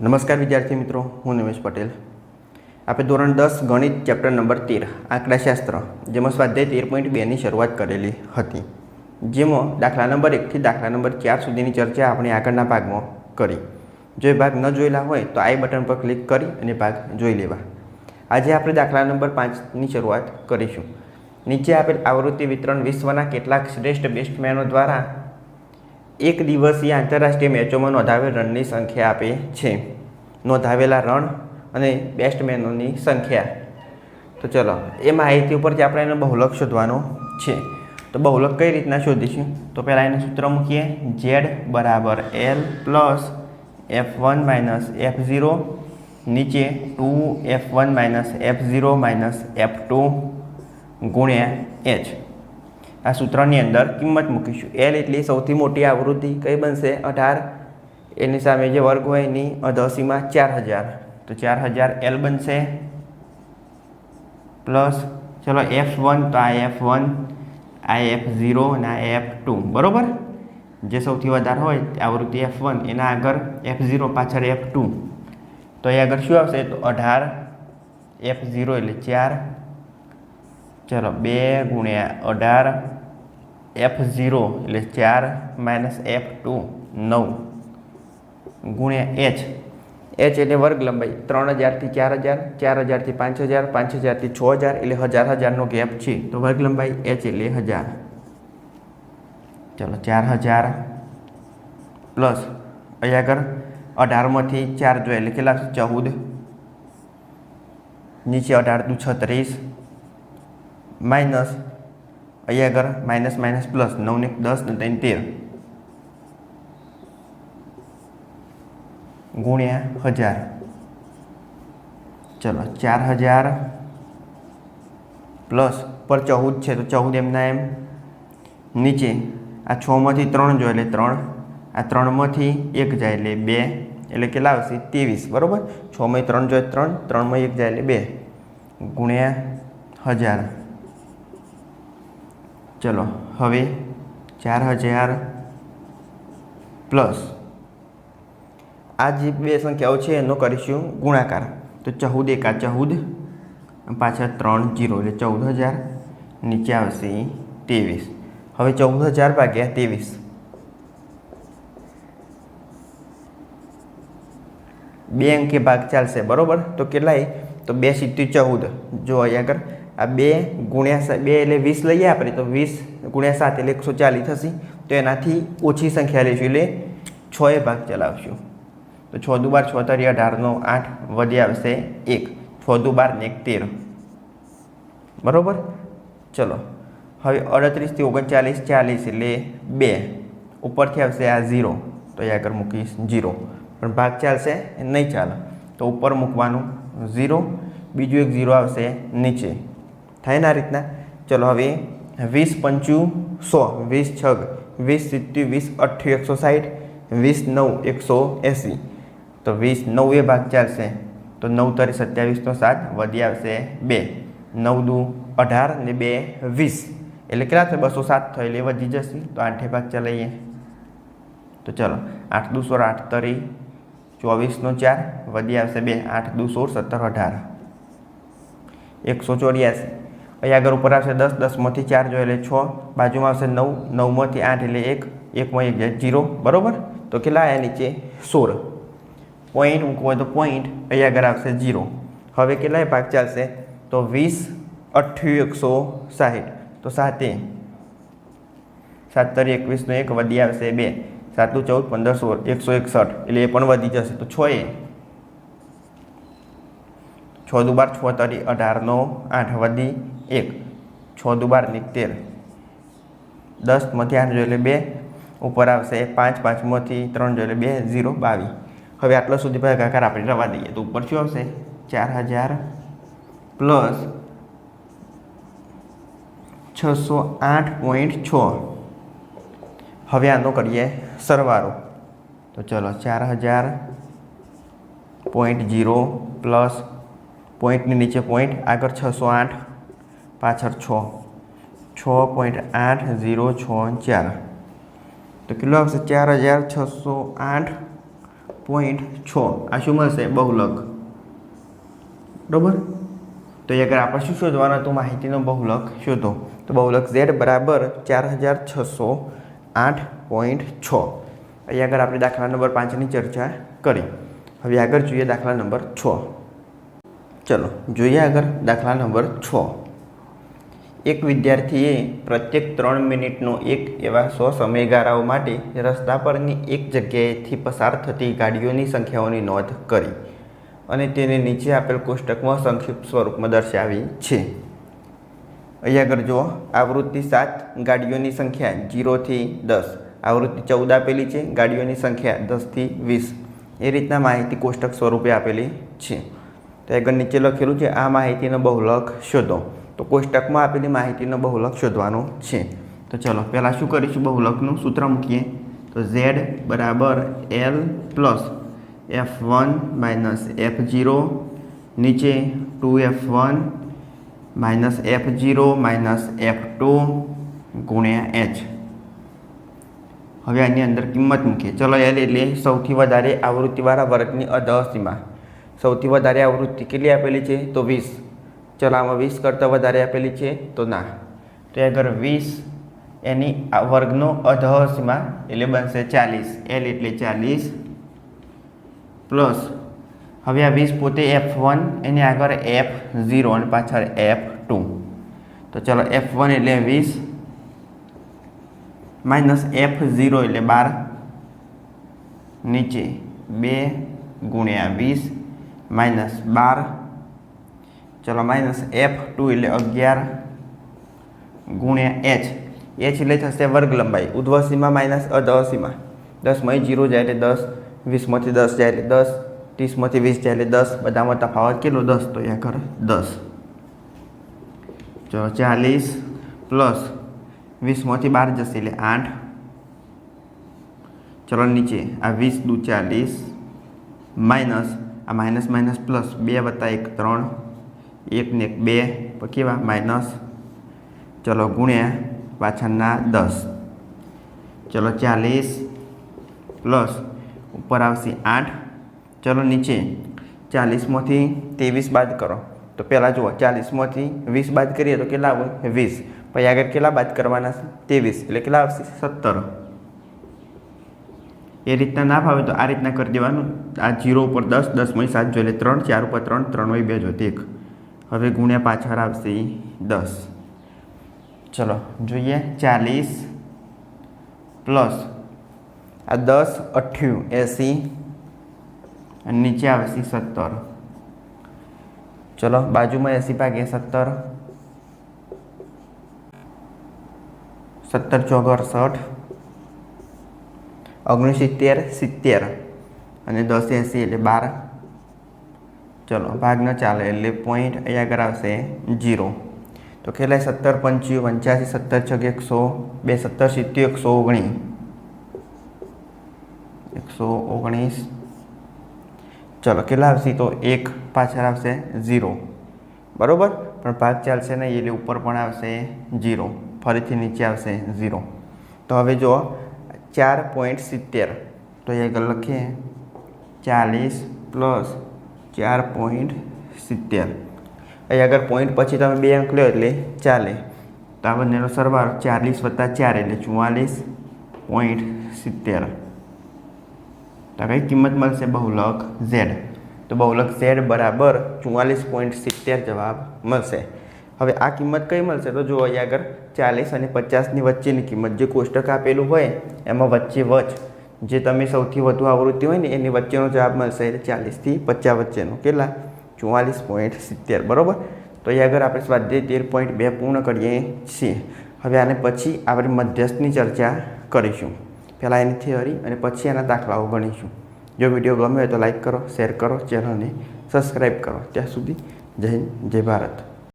નમસ્કાર વિદ્યાર્થી મિત્રો, હું નિમેશ પટેલ. આપણે ધોરણ દસ ગણિત ચેપ્ટર નંબર તેર, આંકડાશાસ્ત્ર, જેમાં સ્વાધ્યાય તેર પોઈન્ટ બેની શરૂઆત કરેલી હતી, જેમાં દાખલા નંબર એકથી દાખલા નંબર ચાર સુધીની ચર્ચા આપણે આગળના ભાગમાં કરી. જો એ ભાગ ન જોયેલા હોય તો આઈ બટન પર ક્લિક કરી અને ભાગ જોઈ લેવા. આજે આપણે દાખલા નંબર પાંચની શરૂઆત કરીશું. નીચે આપેલ આવૃત્તિ વિતરણ વિશ્વના કેટલાક શ્રેષ્ઠ બેસ્ટમેનો દ્વારા એક દિવસીય આંતરરાષ્ટ્રીય મેચોમાં નોંધાવેલ રનની સંખ્યા આપે છે. નોંધાવેલા રન અને બેસ્ટમેનોની સંખ્યા. તો ચલો, એ માહિતી ઉપરથી આપણે એનો બહુલક શોધવાનો છે. તો બહુલક કઈ રીતના શોધીશું? તો પહેલાં એને સૂત્ર મૂકીએ. ઝેડ બરાબર L plus F one minus F zero, નીચે two F one minus F zero minus F two ગુણ્યા એચ. આ સૂત્રની અંદર કિંમત મૂકીશું. એલ એટલી સૌથી મોટી આવૃત્તિ કઈ બનશે? અઢાર. એની સામે જે વર્ગ હોય એની અધસીમાં ચાર હજાર. તો ચાર હજાર એલ બનશે. પ્લસ ચલો એફ વન તો આ એફ વન આ એફ ઝીરો અને આ એફ ટુ બરાબર? જે સૌથી વધારે હોય આવૃત્તિ એફ વન એના આગળ એફ ઝીરો પાછળ એફ ટુ તો એ આગળ શું આવશે? તો અઢાર એફ ઝીરો એટલે ચાર. ચલો બે ગુણ્યા અઢાર. એફ ઝીરો એટલે ચાર માઇનસ એફ ટુ નવ. ગુણ્યા એચ એચ એટલે વર્ગ લંબાઈ ત્રણ હજારથી ચાર હજાર, ચાર હજારથી પાંચ હજાર, પાંચ હજારથી છ હજાર એટલે હજાર હજારનો ગેપ છે. તો વર્ગ લંબાઈ એચ એટલે હજાર. ચલો ચાર હજાર પ્લસ અહીંયા આગળ અઢારમાંથી ચાર જોઈએ એટલે કેટલા ચૌદ. નીચે અઢાર દુ છત્રીસ. માઇનસ અહીંયા આગળ માઇનસ માઇનસ પ્લસ નવ ને દસ ને ત્રણ તેર. ગુણ્યા હજાર. ચલો, ચાર હજાર પ્લસ પર ચૌદ છે, તો ચૌદ એમના એમ નીચે. આ છમાંથી ત્રણ જો, એટલે ત્રણ. આ ત્રણમાંથી એક જાય, એટલે બે. એટલે કેટલા આવશે? ત્રેવીસ, બરાબર? છમાં ત્રણ જોઈએ ત્રણ. ત્રણમાં એક જાય, એટલે બે. ગુણ્યા હજાર. ચલો, હવે ચાર હજાર પ્લસ. આ જે બે સંખ્યાઓ છે, એનો કરીશું ગુણાકાર. તો ચૌદ એકા ચૌદ પાછળ ત્રણ જીરો, એટલે ચૌદ હજાર નીચે આવશે ત્રેવીસ. હવે ચૌદ હજાર ભાગ્યા ત્રેવીસ. બે અંકે ભાગ ચાલશે, બરાબર? તો કેટલાય તો બે સિત્તેર ચૌદ જો અહીંયા આગળ આ બે ગુણ્યા બે એટલે વીસ લઈએ આપણે, તો વીસ ગુણ્યા સાત એટલે એકસો ચાલીસ થશે. તો એનાથી ઓછી સંખ્યા લઈશું એટલે છ એ ભાગ ચલાવશું. તો છ દુ બાર છોતરી અઢારનો આઠ વધી આવશે એક. છ દુ બાર ને એક તેર. બરાબર? ચલો. હવે અડત્રીસથી ઓગણચાલીસ ચાલીસ એટલે બે. ઉપરથી આવશે આ ઝીરો. તો એ આગળ મૂકીશ ઝીરો. પણ ભાગ ચાલશે નહીં ચાલે. તો ઉપર મૂકવાનું ઝીરો. બીજું એક ઝીરો આવશે નીચે. થાય ને આ રીતના? ચલો હવે વીસ પંચું સો, વીસ છગ, વીસ સિત્તી વીસ અઠ્યું એકસો સાઠ વીસ નવ, એકસો એંસી. તો વીસ નવ એ ભાગ ચાલશે. તો નવ તરી સત્યાવીસનો સાત વધી આવશે બે. નવ દુ અઢાર ને બે વીસ. એટલે કેટલા થશે બસો સાત થાય, એટલે એ વધી જશે. તો આઠે ભાગ ચલાવીએ તો ચલો, આઠ દુ સોળ, આઠ તરી ચોવીસનો ચાર વધી આવશે બે. આઠ દુ સોળ, સત્તર, અઢાર. એકસો ચોર્યાસી. અહીં આગળ ઉપર આવશે દસ દસમાંથી ચાર જો એટલે છ, બાજુમાં આવશે નવ નવમાંથી આઠ એટલે એક એકમાં એક જાય જીરો, બરાબર? તો કેટલા આવ્યા નીચે? સોળ. પોઈન્ટ મૂકવો હોય તો પોઈન્ટ અહીંયા આગળ આવશે જીરો. હવે કેટલાય ભાગ ચાલશે? તો વીસ અઠ્યું એકસો સાહીઠ. તો સાતે સાત તરી એકવીસનો એક વધી આવશે બે. સાતનું ચૌદ, પંદર, સોળ, એકસો એકસઠ. એટલે એ પણ વધી જશે. તો છ એ. છ દુ બાર, છ તરી અઢારનો આઠ વધી. એક છ દુ બાર ને તેર. દસમાંથી આઠ એટલે બે, ઉપર આવશે પાંચ પાંચમાંથી ત્રણ એટલે બે, ઝીરો, બાવીસ. હવે આટલા સુધી ભાગાકાર આપણે રવા દઈએ તો ઉપર શું આવશે? ચાર હજાર પ્લસ છસો આઠ પોઈન્ટ છ. હવે આનો કરીએ સરવારો તો ચલો ચાર હજાર પોઈન્ટ જીરો પ્લસ પોઈન્ટની નીચે પોઈન્ટ, આગળ છસો આઠ. પાછળ છ. છ પોઈન્ટ આઠ ઝીરો છ ચાર. તો કેટલો આવશે? ચાર હજાર છસો આઠ પોઈન્ટ છ. આ શું મળશે? બહુલક. બરાબર? તો આગળ આપણે શું શોધવાનું? હતું માહિતીનો બહુલક શોધો. તો બહુલક ઝેડ બરાબર ચાર હજાર છસો આઠ પોઈન્ટ છ. અહીં આગળ આપણે દાખલા નંબર પાંચની ચર્ચા કરી. હવે આગળ જોઈએ દાખલા નંબર છ. ચલો, જોઈએ આગળ દાખલા નંબર છ. એક વિદ્યાર્થીએ પ્રત્યેક ત્રણ મિનિટનો એક એવા સો સમયગાળાઓ માટે રસ્તા પરની એક જગ્યાએથી પસાર થતી ગાડીઓની સંખ્યાઓની નોંધ કરી અને તેને નીચે આપેલ કોષ્ટકમાં સંક્ષિપ્ત સ્વરૂપમાં દર્શાવી છે. અહીં આગળ જુઓ, આવૃત્તિ સાત, ગાડીઓની સંખ્યા જીરોથી દસ. આવૃત્તિ ચૌદ આપેલી છે, ગાડીઓની સંખ્યા દસથી વીસ. એ રીતના માહિતી કોષ્ટક સ્વરૂપે આપેલી છે. તો આગળ નીચે લખેલું છે, આ માહિતીનો બહુલક શોધો. તો કોષ્ટકમાં આપેલી માહિતીનો બહુલક શોધવાનો છે. તો ચલો, પહેલાં શું કરીશું? બહુલકનું સૂત્ર મૂકીએ. તો ઝેડ બરાબર L plus F one minus F zero નીચે two F one minus F zero minus F two ગુણ્યા એચ હવે આની અંદર કિંમત મૂકીએ. ચલો એલ એટલે સૌથી વધારે આવૃત્તિવાળા વર્ગની અધસીમા સૌથી વધારે આવૃત્તિ કેટલી આપેલી છે? તો વીસ. ચલો આમાં વીસ કરતાં વધારે આપેલી છે, તો ના. તો એ અગર વીસ, એની વર્ગનો અધસીમા એટલે બનશે ચાલીસ. એલ એટલે ચાલીસ પ્લસ હવે આ વીસ પોતે એફ વન એની આગળ એફ ઝીરો અને પાછળ એફ ટુ તો ચલો એફ વન એટલે વીસ માઇનસ એફ ઝીરો એટલે બાર. નીચે બે ગુણ્યા વીસ માઇનસ બાર ચલો માઇનસ એફ ટુ એટલે અગિયાર ગુણ્યા એચ એચ એટલે થશે વર્ગ લંબાઈ ઉધ્વસીમાં માઇનસ અધસીમાં દસમાં જીરો જાય એટલે દસ, વીસમાંથી દસ જાય એટલે દસ, ત્રીસમાંથી વીસ જાય એટલે દસ. બધામાં તફાવત કેટલો? દસ. તો અહીંયા કર દસ. ચલો ચાલીસ પ્લસ વીસમાંથી બાર જશે એટલે આઠ. ચલો નીચે. આ વીસ દુ ચાલીસ માઇનસ આ માઇનસ માઇનસ પ્લસ બે વત્તા એક ત્રણ. એક ને એક બે કેવા? માઇનસ ચલો ગુણ્યા પાછળના દસ. ચલો ચાલીસ પ્લસ ઉપર આવશે આઠ. ચલો નીચે. ચાલીસમાંથી ત્રેવીસ બાદ કરો. તો પહેલાં જુઓ, ચાલીસમાંથી વીસ બાદ કરીએ તો કેટલા આવે? વીસ. પછી આગળ કેટલા બાદ કરવાના છે? ત્રેવીસ. એટલે કેટલા આવશે? સત્તર. એ રીતના ના ફાવે તો આ રીતના કરી દેવાનું. આ જીરો ઉપર દસ દસમાં સાત જોઈએ ત્રણ, ચાર ઉપર ત્રણ ત્રણ હોય બે જોઈએ એક. હવે ગુણ્યા પાછળ આવશે દસ. ચલો, જોઈએ, ચાલીસ પ્લસ આ દસ અઠ્યું એંસી અને નીચે આવશે સત્તર. ચલો, બાજુમાં એંસી ભાગે સત્તર. સત્તર ચોગ અડસઠ. ઓગણસિત્તેર સિત્તેર અને દસ એંસી એટલે બાર. ચલો ભાગ ન ચાલે. એટલે પોઈન્ટ અહીંયા આગળ આવશે જીરો તો ખેલાય સત્તર પંચ્યું, પંચ્યાસી સત્તર છગ એકસો બે, સત્તર સિત્તેર, એકસો ઓગણીસ. એકસો ઓગણીસ. ચલો, કેટલા આવશે? તો એક પાછળ આવશે ઝીરો બરાબર? પણ ભાગ ચાલશે નહીં, એટલે ઉપર પણ આવશે ઝીરો ફરીથી નીચે આવશે ઝીરો તો હવે જો ચાર પોઈન્ટ સિત્તેર. તો એ આગળ લખીએ. ચાલીસ પ્લસ ચાર પોઈન્ટ સિત્તેર. અહીં આગળ પોઈન્ટ પછી તમે બે અંક લો એટલે ચાલે. તો આ બંનેનો સરવાળો ચાલીસ વત્તા ચાર એટલે ચુમ્માલીસ પોઈન્ટ સિત્તેર. તો કઈ કિંમત મળશે? બહુલક ઝેડ તો બહુલક ઝેડ બરાબર ચુમ્માલીસ પોઈન્ટ સિત્તેર જવાબ મળશે. હવે આ કિંમત કઈ મળશે? તો જો અહીં આગળ ચાલીસ અને પચાસની વચ્ચેની કિંમત જે કોષ્ટક આપેલું હોય, એમાં વચ્ચે વચ જે તમે સૌથી વધુ આવૃત્તિ હોય ને, એની વચ્ચેનો જવાબ મળશે ચાલીસથી પચાસ વચ્ચેનો. કેટલા? ચુમ્માલીસ પોઈન્ટ સિત્તેર. બરાબર? તો અહીં આગળ આપણે સ્વાધ્યાય તેર પોઈન્ટ બે પૂર્ણ કરીએ છીએ. હવે આને પછી આપણે મધ્યસ્થની ચર્ચા કરીશું. પહેલાં એની થિયરી અને પછી એના દાખલાઓ ગણીશું. જો વીડિયો ગમ્યો હોય તો લાઈક કરો, શેર કરો, ચેનલને સબસ્ક્રાઈબ કરો. ત્યાં સુધી જય જય ભારત.